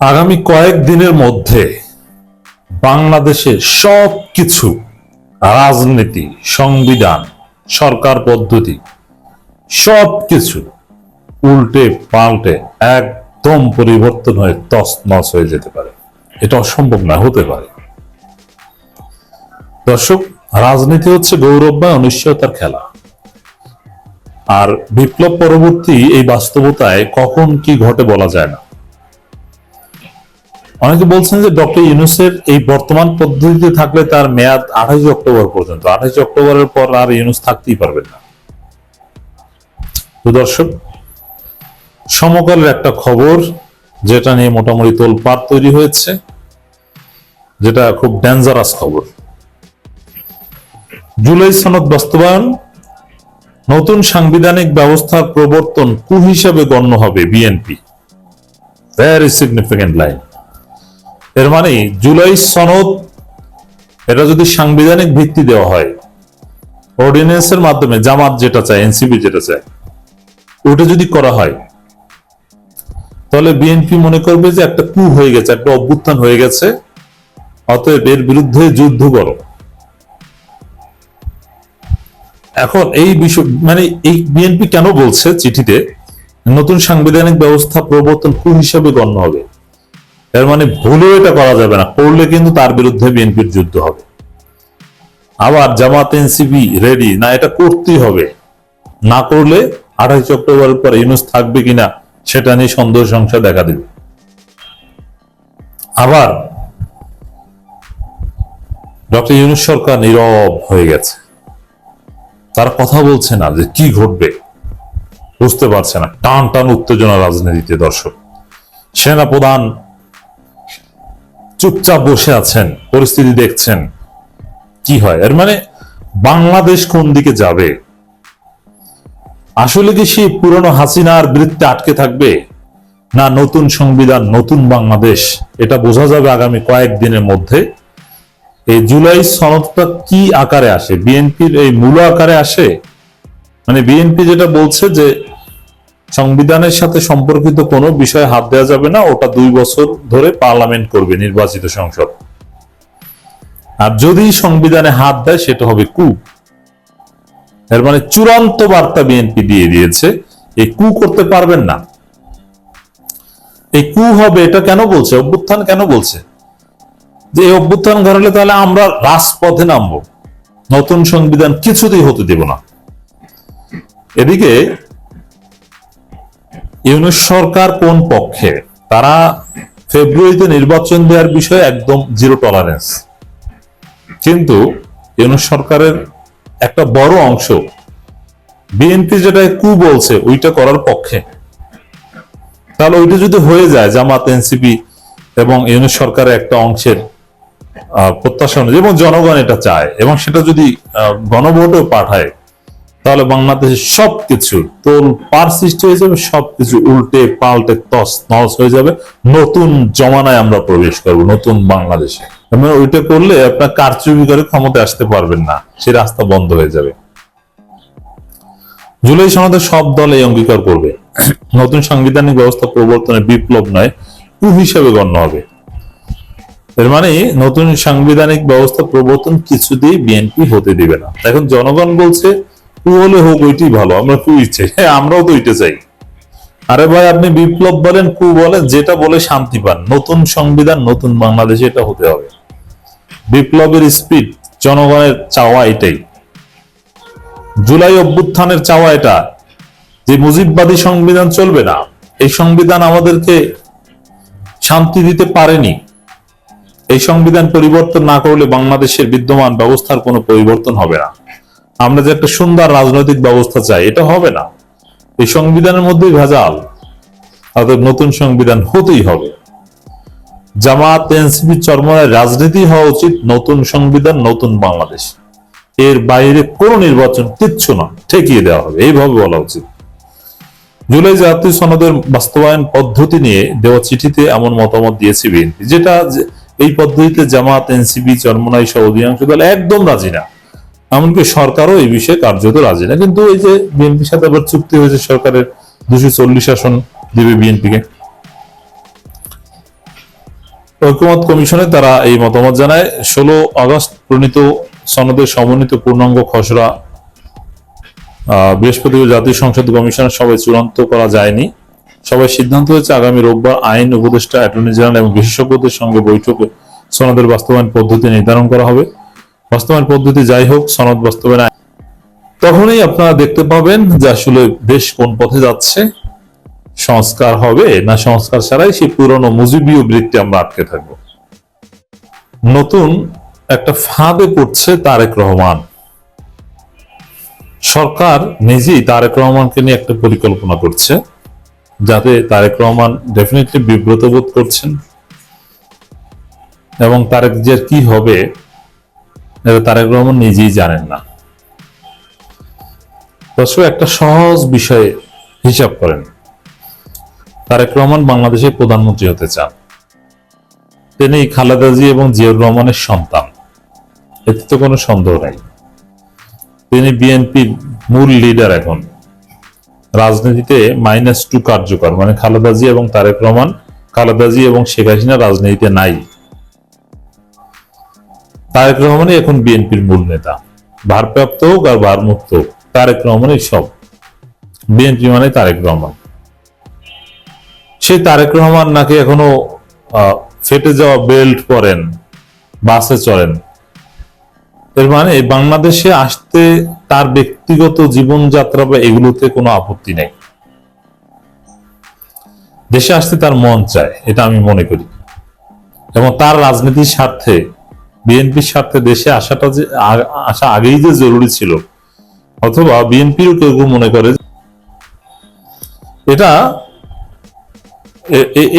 আগামী কয়েক দিনের মধ্যে বাংলাদেশের সব কিছু রাজনীতি, সংবিধান, সরকার পদ্ধতি সব কিছু উল্টে পাল্টে একদম পরিবর্তন হয়ে তস হয়ে যেতে পারে। এটা অসম্ভব না, হতে পারে। দর্শক, রাজনীতি হচ্ছে গৌরবময় অনিশ্চয়তার খেলা। আর বিপ্লব পরবর্তী এই বাস্তবতায় কখন কি ঘটে বলা যায় না। অনেকে বলছেন যে ডক্টর ইউনুসের এই বর্তমান পদ্ধতিতে থাকলে তার মেয়াদ আঠাইশ অক্টোবর পর্যন্ত। আঠাইশ অক্টোবরের পর আর ইউনুস থাকতেই পারবেন না। দর্শক, সমকালের একটা খবর, যেটা নিয়ে মোটামুটি তোলপাড় তৈরি হয়েছে, যেটা খুব ডেঞ্জারাস খবর। জুলাই সনদ বাস্তবায়ন, নতুন সাংবিধানিক ব্যবস্থার প্রবর্তন কু হিসাবে গণ্য হবে বিএনপি। ভেরি সিগনিফিকেন্ট লাইন এর মানে জুলাই সনদ, এটা যদি সাংবিধানিক ভিত্তি দেওয়া হয় অর্ডিন্যান্সের মাধ্যমে, জামাত যেটা চায়, এনসিপি যেটা চায়, ওটা যদি করা হয়, তাহলে বিএনপি মনে করবে যে একটা কু হয়ে গেছে, একটা অভ্যুত্থান হয়ে গেছে, অতএব এর বিরুদ্ধে যুদ্ধ করো। এখন এই বিষয় মানে এই বিএনপি কেন বলছে চিঠিতে, নতুন সাংবিধানিক ব্যবস্থা প্রবর্তন কু হিসাবে গণ্য হবে? এর মানে ভুলেও এটা করা যাবে না, করলে কিন্তু তার বিরুদ্ধে বিএনপির যুদ্ধ হবে। আবার জামাত এনসিপি রেডি না, এটা করতেই হবে। না করলে আঠাইশ অক্টোবরের পর ইউনুস থাকবে কিনা, সেটা নিয়ে সন্দেহ সংশয় দেখা দেবে। আবার ডক্টর ইউনুস সরকার নীরব হয়ে গেছে। তারা কথা বলছে না যে কি ঘটবে। বুঝতে পারছে না, টান টান উত্তেজনা রাজনীতিতে দর্শক। সেনা প্রধান চুপচাপ বসে আছেন, পরিস্থিতি দেখছেন। কি হয়? এর মানে বাংলাদেশ কোন দিকে যাবে? আসলে কি সেই পুরনো হাসিনার বৃত্তে আটকে থাকবে? না নতুন সংবিধান, নতুন বাংলাদেশ? এটা বোঝা যাবে আগামী কয়েকদিনের মধ্যে। এই জুলাই সনদটা কি আকারে আসে? বিএনপির এই মূল আকারে আসে? মানে বিএনপি যেটা বলছে যে সংবিধানের সাথে সম্পর্কিত কোনো বিষয়ে হাত দেওয়া যাবে না, ওটা দুই বছর ধরে পার্লামেন্ট করবে নির্বাচিত সংসদ। আর যদি সংবিধানে হাত দেয়, সেটা হবে কু। এর মানে চূড়ান্ত বার্তা বিএনপি দিয়ে দিয়েছে, এই কু করতে পারবেন না। এই কু হবে, এটা কেন বলছে? অভ্যুত্থান কেন বলছে? যে এই অভ্যুত্থান ঘটালে তাহলে আমরা রাজপথে নামবো। নতুন সংবিধান কিছুতেই হতে দেব না। এদিকে ইউনুস সরকার কোন পক্ষে? তারা ফেব্রুয়ারিতে নির্বাচন দেওয়ার বিষয়ে একদম জিরো টলারেন্স কিন্তু ইউনুস সরকারের একটা বড় অংশ বিএনপি যেটা কু বলছে, ওইটা করার পক্ষে। তাহলে ওইটা যদি হয়ে যায়, জামাত, এনসিপি এবং ইউনুস সরকারের একটা অংশের প্রত্যাশা অনুযায়ী এবং জনগণ এটা চায় এবং সেটা যদি গণভোটেও পাঠায় তাহলে বাংলাদেশের সবকিছু তোল পার সৃষ্টি হয়ে যাবে, সবকিছু উল্টে পাল্টে তস নস হয়ে যাবে। নতুন জমানায় আমরা প্রবেশ করব, নতুন বাংলাদেশে। ওইটা করলে আপনার কারচুপি করে ক্ষমতা আসতে পারবেন না, সে রাস্তা বন্ধ হয়ে যাবে। জুলাই সনদে সব দল এই অঙ্গীকার করবে। নতুন সাংবিধানিক ব্যবস্থা প্রবর্তনের বিপ্লব নয়, কু হিসেবে গণ্য হবে। এর মানে নতুন সাংবিধানিক ব্যবস্থা প্রবর্তন কিছুতেই বিএনপি হতে দিবে না। এখন জনগণ বলছে কু হলে হোক, ওইটাই ভালো, আমরা কু ইচ্ছে। হ্যাঁ আমরাও তো ওইটা চাই। আরে ভাই, আপনি বিপ্লব বলেন, কু বলেন, যেটা বলে শান্তি পান। নতুন সংবিধান, নতুন বাংলাদেশে এটা হতে হবে। বিপ্লবের স্পিড জনগণের চাওয়া এটাই। জুলাই অভ্যুত্থানের চাওয়া এটা। যে মুজিববাদী সংবিধান চলবে না, এই সংবিধান আমাদেরকে শান্তি দিতে পারেনি। এই সংবিধান পরিবর্তন না করলে বাংলাদেশের বিদ্যমান ব্যবস্থার কোনো পরিবর্তন হবে না। আমরা যে একটা সুন্দর রাজনৈতিক ব্যবস্থা চাই, এটা হবে না। এই সংবিধানের মধ্যেই ভেজাল। অর্থাৎ নতুন সংবিধান হতেই হবে। জামাত, এনসিপি, চরমনায় রাজনীতি হওয়া উচিত, নতুন সংবিধান, নতুন বাংলাদেশ। এর বাইরে কোন নির্বাচন কিচ্ছু না, ঠেকিয়ে দেওয়া হবে। এইভাবে বলা উচিত। জুলাই জাতীয় সনদের বাস্তবায়ন পদ্ধতি নিয়ে দেওয়া চিঠিতে এমন মতামত দিয়েছে বিএনপি, যেটা এই পদ্ধতিতে জামাত, এনসিপি, চরমনাই সহ অধিকাংশ দল একদম রাজি না। এমনকি সরকারও এই বিষয়ে কার্যত রাজি না। কিন্তু এই যে বিএনপির সাথে আবার চুক্তি হয়েছে সরকারের দুশো চল্লিশ আসন দিবে বিএনপিকে। ঐক্যমত কমিশনে তারা এই মতামত জানায়, ষোলো আগস্ট প্রণীত সনদের সমন্বিত পূর্ণাঙ্গ খসড়া বৃহস্পতিবার জাতীয় সংসদ কমিশনের সবাই চূড়ান্ত করা যায়নি। সবাই সিদ্ধান্ত হয়েছে আগামী রোববার আইন উপদেষ্টা অ্যাটর্নি জেনারেল এবং বিশেষজ্ঞদের সঙ্গে বৈঠকে সনদের বাস্তবায়ন পদ্ধতি নির্ধারণ করা হবে। বাস্তবায়ন পদ্ধতি যাই হোক, সনদ বাস্তবায়ন তখনই আপনারা দেখতে পাবেন যে আসলে দেশ কোন পথে যাচ্ছে, সংস্কার হবে না সংস্কার ছাড়াই সেই পুরনো মুজিবীয় বৃত্তি আমরা আটকে থাকব। নতুন একটা ফাঁদে পড়ছে তারেক রহমান। সরকার নিজেই তারেক রহমানকে নিয়ে একটা পরিকল্পনা করছে, যাতে তারেক রহমান ডেফিনেটলি বিব্রত বোধ করছেন, এবং তারেক যে কি হবে তারেক রহমান নিজেই জানেন না। দর্শক একটা সহজ বিষয়ে হিসাব করেন। তারেক রহমান বাংলাদেশের প্রধানমন্ত্রী হতে চান। তিনি খালেদা জি এবং জিয়াউর রহমানের সন্তান। এতে তো কোনো সন্দেহ নাই। তিনি বিএনপির মূল লিডার এখন। রাজনীতিতে মাইনাস টু কার্যকর মানে খালেদা জি এবং তারেক রহমান, খালেদা জি এবং শেখ হাসিনা রাজনীতিতে নাই। তারেক রহমানই এখন বিএনপির মূল নেতা। ভারপ্রাপ্ত হোক আর ভারমুক্ত হোক, তারেক রহমানই সব। বিএনপি মানে তারেক রহমান। সেই তারেক রহমান নাকি এখনও ফেটে যাওয়া বেল্ট পরেন, বাসে চড়েন। এর মানে বাংলাদেশে আসতে তার ব্যক্তিগত জীবনযাত্রা বা এগুলোতে কোনো আপত্তি নেই। দেশে আসতে তার মন চায়, এটা আমি মনে করি। এবং তার রাজনীতির স্বার্থে বিএনপির স্বার্থে দেশে আসাটা যে আসা আগেই যে জরুরি ছিল, অথবা বিএনপিও কেউ কেউ মনে করে এটা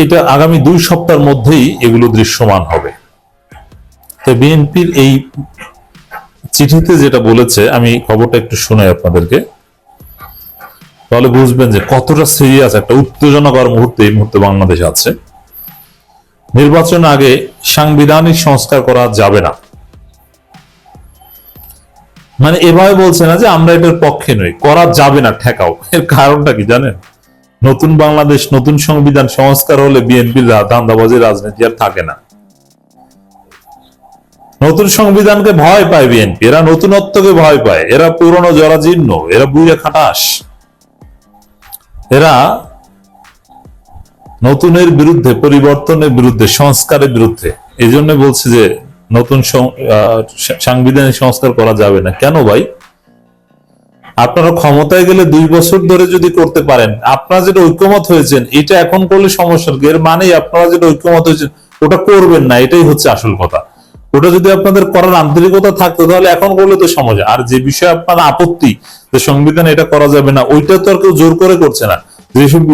এটা আগামী দুই সপ্তাহের মধ্যেই এগুলো দৃশ্যমান হবে। তো বিএনপির এই চিঠিতে যেটা বলেছে, আমি খবরটা একটু শোনাই আপনাদেরকে। তাহলে বুঝবেন যে কতটা সিরিয়াস একটা উত্তেজনাকর মুহূর্তে এই মুহূর্তে বাংলাদেশ আছে। নির্বাচন আগে সাংবিধানিক সংস্কার করা যাবে না। মানে এভাবে বলছে না যে আমরা এটার পক্ষে নই, করা যাবে না, ঠেকাও। এর কারণটা কি জানেন? নতুন বাংলাদেশ, নতুন সংবিধান সংস্কার হলে বিএনপির ধান্দাবাজি রাজনীতি আর থাকে না। নতুন সংবিধানকে ভয় পায় বিএনপি, এরা নতুনত্বকে ভয় পায়। এরা পুরনো জরাজীর্ণ, এরা বুঝে খাটাস। এরা নতুনের বিরুদ্ধে, পরিবর্তনের বিরুদ্ধে, সংস্কারের বিরুদ্ধে। এই জন্য বলছে যে নতুন সাংবিধানিক সংস্কার করা যাবে না। কেন ভাই? আপনারা ক্ষমতায় গেলে দুই বছর ধরে যদি করতে পারেন, আপনারা যেটা ঐক্যমত হয়েছেন, এটা এখন করলে সমস্যা এর মানে আপনারা যেটা ঐক্যমত হয়েছেন, ওটা করবেন না। এটাই হচ্ছে আসল কথা। ওটা যদি আপনাদের করার আন্তরিকতা থাকতো, তাহলে এখন করলে তো সমস্যা। আর যে বিষয়ে আপনার আপত্তি যে সংবিধান এটা করা যাবে না, ওইটা তো আর কেউ জোর করে করছে না।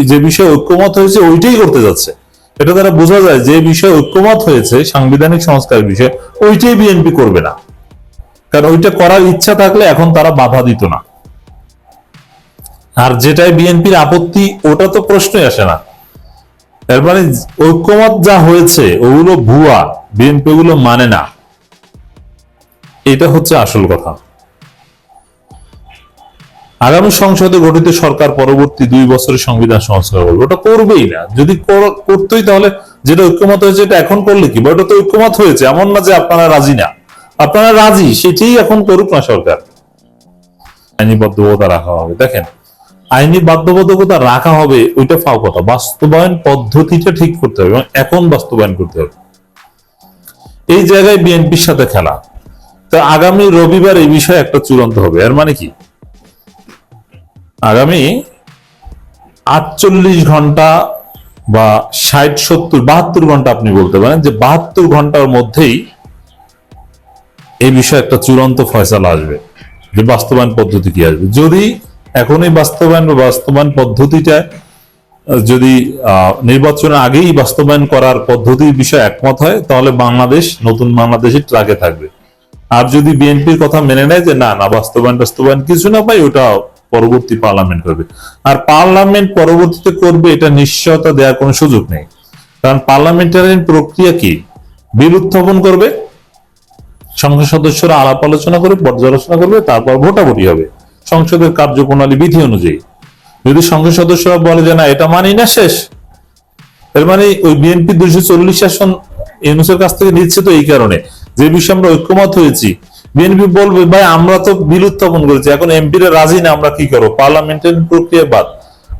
যে বিষয়ে ঐক্যমত হয়েছে, ওইটাই করতে যাচ্ছে। এটা দ্বারা বোঝা যায় যে বিষয়ে ঐক্যমত হয়েছে, সাংবিধানিক সংস্কার বিষয়ে, ওইটাই বিএনপি করবে না। কারণ ওইটা করার ইচ্ছা থাকলে এখন তারা বাধা দিত না। আর যেটাই বিএনপির আপত্তি, ওটা তো প্রশ্নই আসে না। এর মানে ঐক্যমত যা হয়েছে, ওগুলো ভুয়া বিএনপি গুলো মানে না। এটা হচ্ছে আসল কথা। আগামী সংসদে গঠিত সরকার পরবর্তী দুই বছরের সংবিধান সংস্কার করবে। ওটা করবেই না। যদি কর- করতোই তাহলে যেটা ঐক্যমত হয়েছে, এটা এখন করলে কি? বা ওটা তো ঐক্যমত হয়েছে, এমন না যে আপনারা রাজি না। আপনারা রাজি, সেটাই এখন করুক না সরকার। আইনি বাধ্যবাধকতা রাখা হবে। দেখেন, আইনি বাধ্যবাধকতা রাখা হবে, ওইটা ফাও কথা। বাস্তবায়ন পদ্ধতিটা ঠিক করতে হবে এবং এখন বাস্তবায়ন করতে হবে। এই জায়গায় বিএনপির সাথে খেলা। তো আগামী রবিবার এই বিষয়ে একটা চূড়ান্ত হবে। এর মানে কি? আগামী আটচল্লিশ ঘণ্টা বা ষাট, সত্তর, বাহাত্তর ঘণ্টা আপনি বলতে পারেন যে বাহাত্তর ঘণ্টার মধ্যেই এই বিষয়ে একটা চূড়ান্ত ফয়সালা আসবে যে বাস্তবায়ন পদ্ধতি কি আসবে। যদি এখনই বাস্তবায়ন বা বাস্তবায়ন পদ্ধতিটা যদি নির্বাচনের আগেই বাস্তবায়ন করার পদ্ধতির বিষয়ে একমত হয়, তাহলে বাংলাদেশ, নতুন বাংলাদেশের ট্রাকে থাকবে। আর যদি বিএনপির কথা মেনে নেয় যে না না, বাস্তবায়ন বাস্তবায়ন কিছু না পাই ওটা পরবর্তী পার্লামেন্ট করবে আর পার্লামেন্ট পরবর্তীতে করবে, এটা নিশ্চয়তা দেওয়ার কোনো সুযোগ নেই। কারণ পার্লামেন্টারিয়ান প্রক্রিয়া কি? বিল উত্থাপন করবে, সংসদ সদস্যরা আলাপ আলোচনা করে পর্যালোচনা করবে, তারপর ভোটাভুটি হবে। সংসদের কার্যপ্রণালী বিধি অনুযায়ী। যদি সংসদ সদস্যরা বলে যে না, এটা মানি না শেষ, এর মানে ওই বিএনপি দুইশো চল্লিশ আসন ইউনুসের কাছ থেকে নিচ্ছে তো এই কারণে। যে বিষয়ে আমরা ঐক্যমত হয়েছি বিএনপি বলবে, ভাই, আমরা তো বিল উত্থাপন করেছি, এখন এমপিরা রাজি না, আমরা কি করব? পার্লামেন্টের প্রক্রিয়া বাদ।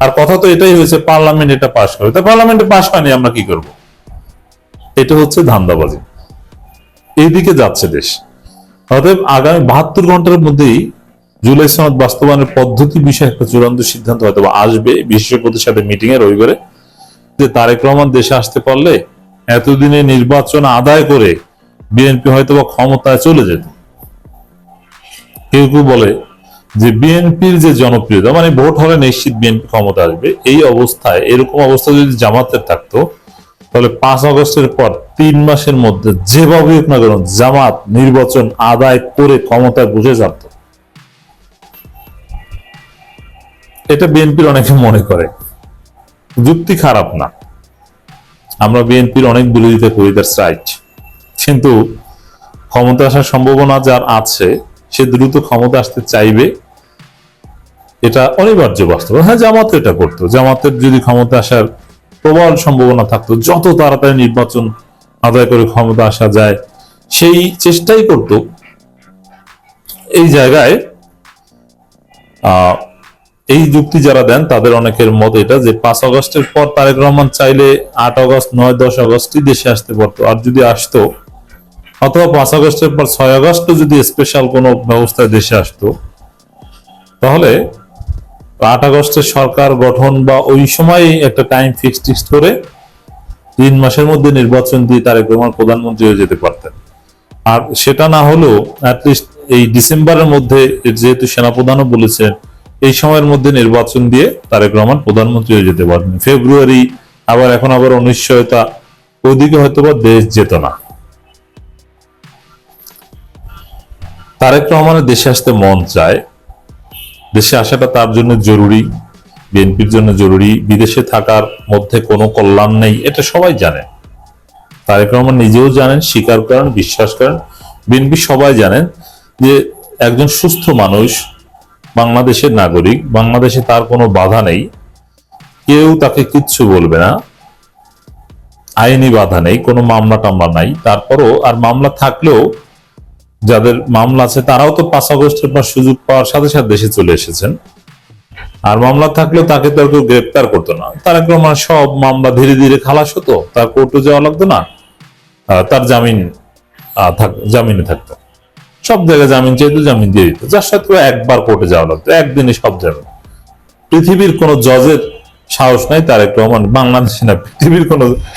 আর কথা তো এটাই হয়েছে, পার্লামেন্ট এটা পাশ করে। তা পার্লামেন্টে পাশ হয়নি, আমরা কি করব? এটা হচ্ছে ধান্দাবাজি। এইদিকে যাচ্ছে দেশ। অতএব আগামী বাহাত্তর ঘণ্টার মধ্যেই জুলাই সনদ বাস্তবায়নের পদ্ধতি বিষয়ে একটা চূড়ান্ত সিদ্ধান্ত হয়তো আসবে, বিশেষজ্ঞদের সাথে মিটিং এ রবিবারে যে তারেক রহমান দেশে আসতে পারলে এতদিনে নির্বাচন আদায় করে বিএনপি হয়তো বা ক্ষমতায় চলে যেত। কেউ কেউ বলে যে বিএনপির যে জনপ্রিয়তা মানে ভোট হলে নিশ্চিত বিএনপি ক্ষমতা আসবে। এই অবস্থায়, এরকম অবস্থা যদি জামাতের থাকতো, তাহলে পাঁচ আগস্টের পর তিন মাসের মধ্যে যেভাবে হোক না কেন জামাত নির্বাচন আদায় করে ক্ষমতায় বসে যেত এটা বিএনপির অনেকে মনে করে। যুক্তি খারাপ না। আমরা বিএনপির অনেক বিরোধিতা করি, দ্যাটস রাইট। কিন্তু ক্ষমতা আসার সম্ভাবনা যার আছে সে দ্রুত ক্ষমতা আসতে চাইবে, এটা অনিবার্য বাস্তব। হ্যাঁ জামাত এটা করতো। জামাতের যদি ক্ষমতা আসার প্রবল সম্ভাবনা থাকতো, যত তাড়াতাড়ি নির্বাচন আদায় করে ক্ষমতা আসা যায়, সেই চেষ্টাই করত। এই জায়গায় এই যুক্তি যারা দেন, তাদের অনেকের মত এটা যে পাঁচ অগস্টের পর তারেক রহমান চাইলে আট অগস্ট নয়, দশ আগস্টই দেশে আসতে পারতো। আর যদি আসতো অথবা পাঁচ আগস্টের পর ছয় আগস্ট যদি স্পেশাল কোনো ব্যবস্থায় দেশে আসতো, তাহলে আট আগস্টের সরকার গঠন বা ওই সময় একটা টাইম ফিক্স টিক্স করে তিন মাসের মধ্যে নির্বাচন দিয়ে তারেক রহমান প্রধানমন্ত্রী হয়ে যেতে পারতেন। আর সেটা না হলেও অ্যাটলিস্ট এই ডিসেম্বরের মধ্যে, যেহেতু সেনাপ্রধানও বলেছেন, এই সময়ের মধ্যে নির্বাচন দিয়ে তারেক রহমান প্রধানমন্ত্রী হয়ে যেতে পারবেন। ফেব্রুয়ারি, আবার এখন আবার অনিশ্চয়তা ওইদিকে হয়তো বা দেশ যেত না। তারেক রহমানের দেশে আসতে মন চায়। দেশে আসাটা তার জন্য জরুরি, বিএনপির জন্য জরুরি, বিদেশে থাকার মধ্যে কোনো কল্যাণ নেই, এটা সবাই জানে। তারেক রহমান নিজেও জানেন, স্বীকার করেন, বিশ্বাস করেন। বিএনপি সবাই জানেন যে একজন সুস্থ মানুষ, বাংলাদেশের নাগরিক, বাংলাদেশে তার কোনো বাধা নেই। কেউ তাকে কিচ্ছু বলবে না। আইনি বাধা নেই, কোনো মামলা টামলা নাই। তারপরও আর মামলা থাকলেও যাদের মামলা আছে, তারাও তো পাঁচ আগস্টের পর সুযোগ পাওয়ার সাথে সাথে দেশে চলে এসেছেন। আর মামলা থাকলেও তাকে তো কেউ গ্রেপ্তার করতো না। তার রহমান সব মামলা ধীরে ধীরে খালাস হতো তার কোর্টে যাওয়া লাগতো না। তার জামিন জামিনে থাকতো। সব জায়গায় জামিন চাইতো, জামিন দিয়ে দিত। যার সাথে একবার কোর্টে যাওয়া লাগতো, একদিনে সব জামিন। পৃথিবীর কোন জজের সাহস নাই, তারেক রহমান, বাংলাদেশে না, পৃথিবীর কোন